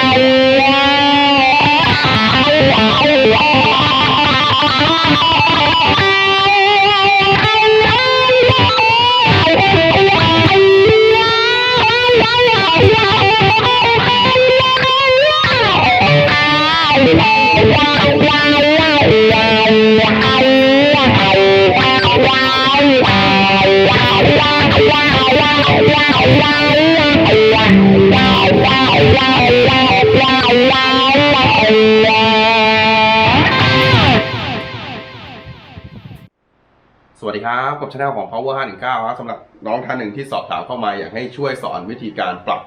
Thank you. สวัสดีครับกับช anel ของ power 519ครับสำหรับน้องท่านหนึ่งที่สอบถามเข้ามาอยากให้ช่วยสอนวิธีการปรับ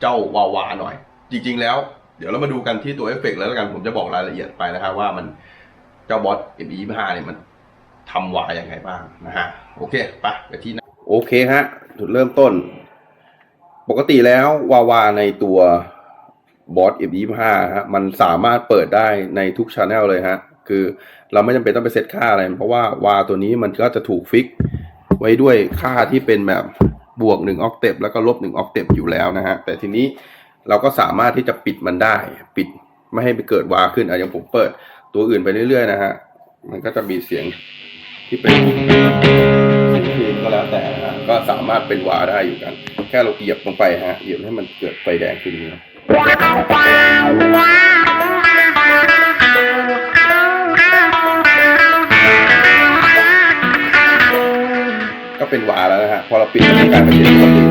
เจ้าวาวาหน่อย จริง ๆ แล้ว เดี๋ยวเรามาดูกันที่ตัวเอฟเฟกต์แล้วกันผมจะบอกรายละเอียดไปนะครับว่ามันเจ้าบอส M25 เนี่ยมันทำวาอย่างไงบ้างนะฮะโอเคไปไปที่น้าโอเคฮะจุดเริ่มต้น ปกติแล้ววาวาในตัวบอส M25 ฮะมันสามารถเปิดได้ในทุกช anel เลยฮะ คือเราไม่จำเป็นต้องไปเซตค่าอะไร เพราะว่าวาตัวนี้มันก็จะถูกฟิกไว้ด้วยค่าที่เป็นแบบบวก1ออกเตปแล้วก็ลบ1ออกเตปอยู่แล้วนะฮะ แต่ทีนี้เราก็สามารถที่จะปิดมันได้ ปิดไม่ให้ไปเกิดวาขึ้นอะอย่างผมเปิดตัวอื่นไปเรื่อยๆนะฮะ มันก็จะมีเสียงที่เป็นเสียงเพลงก็แล้วแต่นะฮะก็สามารถเป็นวาได้อยู่กัน แค่เราเหยียบลงไปฮะเหยียบให้มันเกิดไฟแดงขึ้นนี้ พอเราปิดมันจะกายเป็นเสียงปกติ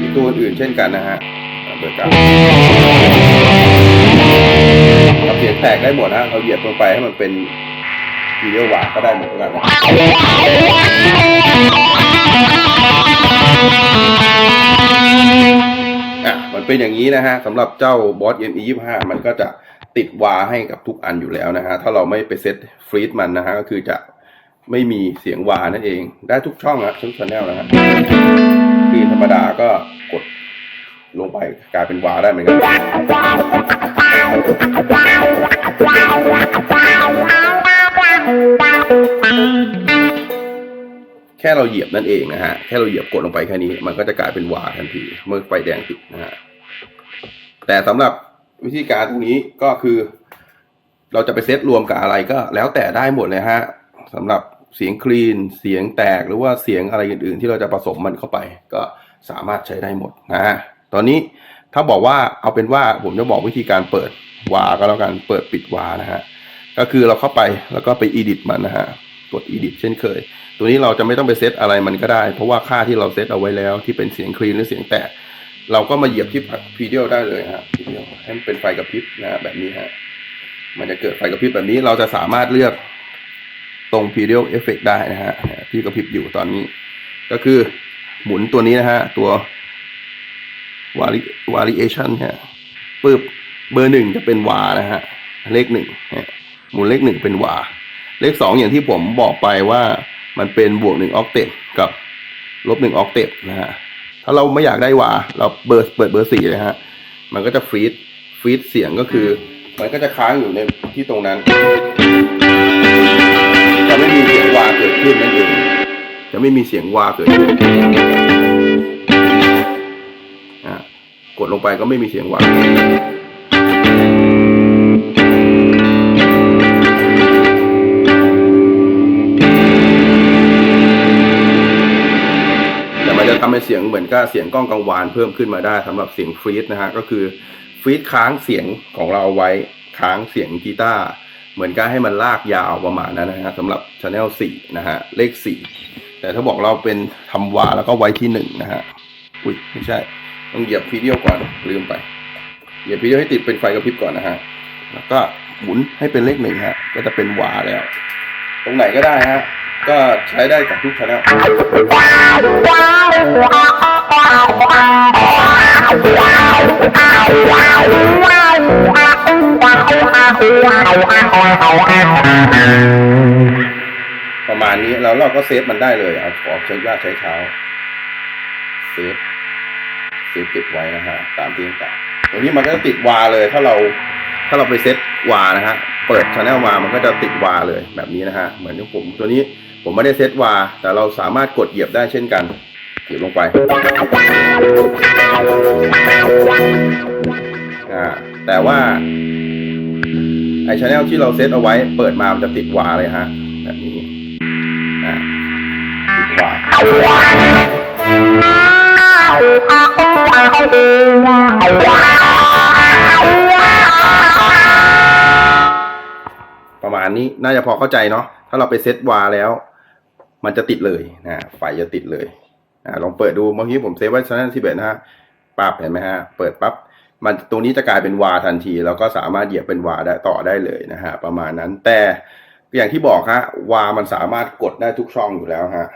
มีตัวอื่นเช่นกันนะฮะเปิดกันเราเสียงแตกได้หมดนะเราเหยียบลงไปให้มันเป็นวิดีโอวาก็ได้เหมือนกันนะอะมันเป็นอย่างนี้นะฮะสำหรับเจ้าบอส M E 25มันก็จะติดวาให้กับทุกอันอยู่แล้วนะฮะถ้าเราไม่ไปเซตฟรีดมันนะฮะก็คือจะ ไม่มีเสียงวานั่นเอง ได้ทุกช่องนะทุกช anel นะฮะฟรีธรรมดาก็กดลงไปกลายเป็นวาได้เหมือนกันแค่เราเหยียบนั่นเองนะฮะ แค่เราเหยียบกดลงไปแค่นี้ มันก็จะกลายเป็นวาทันที เมื่อไฟแดงติดนะฮะ แต่สำหรับวิธีการตรงนี้ก็คือ เราจะไปเซตรวมกับอะไรก็แล้วแต่ได้หมดเลยฮะสำหรับ เสียงคลีน เสียงแตกหรือว่าเสียงอะไรอื่น ๆ ที่เราจะผสมมันเข้าไป ก็สามารถใช้ได้หมดนะฮะตอนนี้ถ้าบอกว่าเอาเป็นว่าผมจะบอกวิธีการเปิดวาก็แล้วกันเปิดปิดวานะฮะก็คือเราเข้าไปแล้วก็ไป edit มันนะฮะกด edit เช่นเคย ตัวนี้เราจะไม่ต้องไปเซตอะไรมันก็ได้ เพราะว่าค่าที่เราเซตเอาไว้แล้วที่เป็นเสียงคลีนหรือเสียงแตก เราก็มาเหยียบที่พีเดียได้เลยฮะพีเดียให้มันเป็นไฟกระพริบนะแบบนี้ฮะมันจะเกิดไฟกระพริบแบบนี้เราจะสามารถเลือก ตรง p e d a l effect ได้นะฮะที่กระพริบอยู่ตอนนี้ ก็คือหมุนตัวนี้นะฮะ ตัว variation ฮะปึ๊บเบอร์หนึ่งจะเป็นวานะฮะ เลขหนึ่งหมุนเลขหนึ่งเป็นวา เลขสองอย่างที่ผมบอกไปว่ามันเป็นบวกหนึ่งออกเตปกับลบหนึ่งออกเตปนะฮะถ้าเราไม่อยากได้วา เราเบอร์เปิดเบอร์สี่เลยฮะ มันก็จะฟรีดฟรีดเสียงก็คือ มันก็จะค้างอยู่ในที่ตรงนั้น ไม่มีเสียงวาเกิดขึ้นนั่นเองจะไม่มีเสียงวาเกิดขึ้นกดลงไปก็ไม่มีเสียงวาแต่มันจะทำให้เสียงเหมือนกับเสียงกล้องกังวานเพิ่มขึ้นมาได้สำหรับเสียงฟรีดนะฮะก็คือฟรีดค้างเสียงของเราเอาไว้ค้างเสียงกีตาร์ เหมือนกับให้มันลากยาวประมาณนั้นนะฮะสำหรับช anel 4 นะฮะ เลข 4 แต่ถ้าบอกเราเป็นทำวาแล้วก็ไว้ที่ 1 นะฮะ อุ้ย ไม่ใช่ ต้องเหยียบพีเดียวก่อน ลืมไป เหยียบพีเดียวให้ติดเป็นไฟกระพริบก่อนนะฮะ แล้วก็หมุนให้เป็นเลขหนึ่งฮะ ก็จะเป็นวาแล้ว ตรงไหนก็ได้ฮะ ก็ใช้ได้กับทุกช anel ประมาณนี้แล้วเราก็เซฟมันได้เลยเอาขอใช้ยาใช้เท้าเซฟเซฟติดไว้นะฮะตามที่ต่างตรงนี้มันก็จะติดวาเลย ถ้าเราถ้าเราไปเซตวานะฮะเปิดช anel มามันก็จะติดวาเลยแบบนี้นะฮะเหมือนที่ผมตัวนี้ผมไม่ได้เซตวา แต่เราสามารถกดเหยียบได้เช่นกันเหยียบลงไปอ่า แต่ว่า ไอชแนลที่เราเซตเอาไว้ เปิดมามันจะติดวาเลยฮะ แบบนี้อะติดวาประมาณนี้น่าจะพอเข้าใจเนาะถ้าเราไปเซตวาแล้ว มันจะติดเลยนะไฟจะติดเลยอ่าลองเปิดดูเมื่อกี้ผมเซฟไว้ชแนลที่เบนะฮะปั๊บเห็นไหมฮะ เปิดปั๊บ มันตรงนี้จะกลายเป็นวาทันที แล้วก็สามารถเหยียบเป็นวาได้ต่อได้เลยนะฮะประมาณนั้นแต่อย่างที่บอกฮะวามันสามารถกดได้ทุกช่องอยู่แล้วฮะ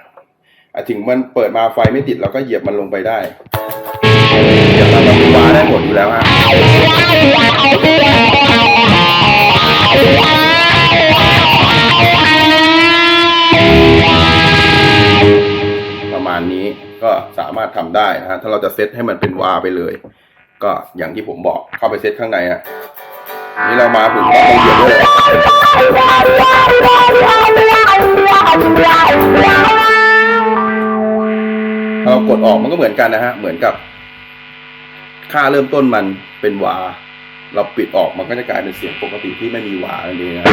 ถึงมันเปิดมาไฟไม่ติดเราก็เหยียบมันลงไปได้เหยียบมันลงเป็นวาได้หมดอยู่แล้วฮะประมาณนี้ก็สามารถทำได้นะฮะถ้าเราจะเซตให้มันเป็นวาไปเลย ก็อย่างที่ผมบอกเข้าไปเซตข้างในฮะนี่เรามาถึงก็ต้องเหยียบด้วยเลยถ้าเรากดออกมันก็เหมือนกันนะฮะ เหมือนกับ ค่าเริ่มต้นมันเป็นวา เราปิดออกมันก็จะกลายเป็นเสียงปกติที่ไม่มีวานั่นเองนะ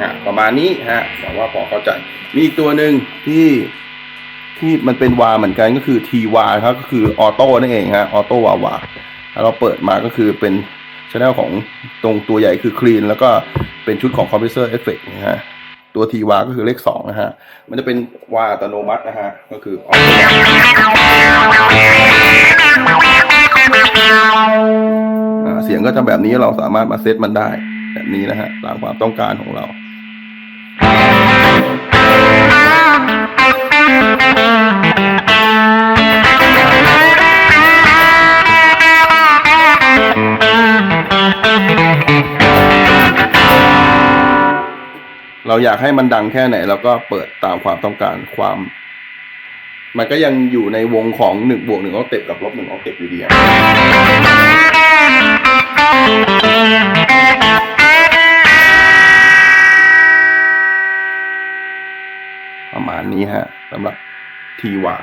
ฮะประมาณนี้ฮะหวังว่าพอเข้าใจ มีอีกตัวหนึ่งที่ ที่มันเป็นวาเหมือนกันก็คือทีวาครับก็คือออโต้นั่นเองฮะออโต้วาวาเราเปิดมาก็คือเป็นช anel ของตรงตัวใหญ่คือคลีนแล้วก็เป็นชุดของคอมเพรสเซอร์เอฟเฟกนะฮะตัวทีวาก็คือเลขสองนะฮะ มันจะเป็นวาอัตโนมัตินะฮะ ก็คืออ่าเสียงก็จะแบบนี้เราสามารถมาเซตมันได้ แบบนี้นะฮะตามความต้องการของเรา เราอยากให้มันดังแค่ไหนเราก็เปิดตามความต้องการความ มันก็ยังอยู่ในวงของหนึ่งบวกหนึ่งออกเต็ปกับลบหนึ่งออกเต็ปอยู่ดีาณนี้ฮะสำหรับทีวา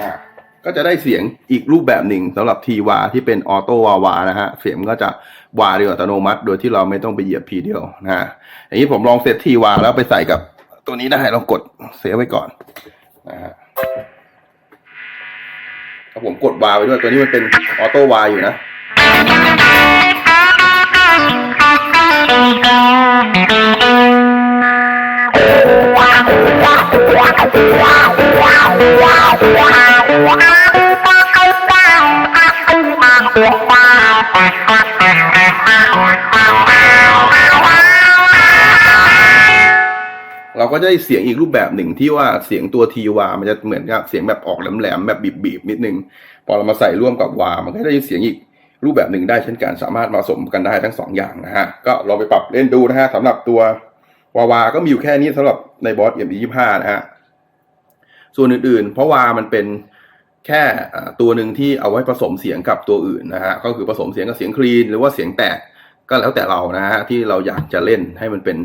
อะก็จะได้เสียงอีกรูปแบบหนึ่งสำหรับทีวาที่เป็นออโต้วาวานะฮะ เสียงก็จะวาเดียวอัตโนมัติ โดยที่เราไม่ต้องไปเหยียบพีเดียวนะฮะอย่างนี้ผมลองเซตทีวาแล้วไปใส่กับตัวนี้ได้ลองกดเซฟไว้ก่อนนะฮะ ถ้าผมกดวาไปด้วยตัวนี้มันเป็นออโต้วาอยู่นะว้าก็ จะได้เสียงอีกรูปแบบหนึ่งที่ว่าเสียงตัวทีวา มันจะเหมือนกับเสียงแบบออกแหลมๆแบบบีบๆนิดนึง พอเรามาใส่ร่วมกับวา มันก็ได้เสียงอีกรูปแบบหนึ่งได้เช่นกันสามารถมาผสมกันได้ทั้งสองอย่างนะฮะ ก็ลองไปปรับเล่นดูนะฮะสำหรับตัววาวาก็มีอยู่แค่นี้สำหรับในบอสเอ็มยี่ห้านะฮะ ส่วนอื่นๆ เพราะวามันเป็นแค่ตัวหนึ่งที่เอาไว้ผสมเสียงกับตัวอื่นนะฮะ ก็คือผสมเสียงกับเสียงคลีน หรือว่าเสียงแตกก็แล้วแต่เรานะฮะที่เราอยากจะเล่นให้มันเป็น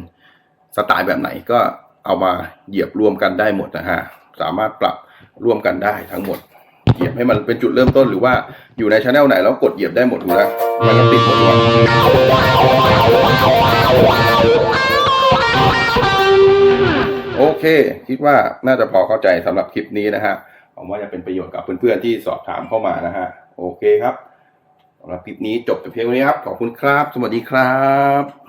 สไตล์แบบไหนก็ เอามาเหยียบรวมกันได้หมดนะฮะสามารถปรับร่วมกันได้ทั้งหมด เหยียบให้มันเป็นจุดเริ่มต้นหรือว่าอยู่ในช anel ไหนแล้วกดเหยียบได้หมดอยู่แล้วมันก็ติดหมดโอเค คิดว่าน่าจะพอเข้าใจสำหรับคลิปนี้นะฮะหวังว่าจะเป็นประโยชน์กับเพื่อนๆที่สอบถามเข้ามานะฮะ โอเคครับสำหรับคลิปนี้จบแต่เพียงเท่านี้ครับ ขอบคุณครับ สวัสดีครับ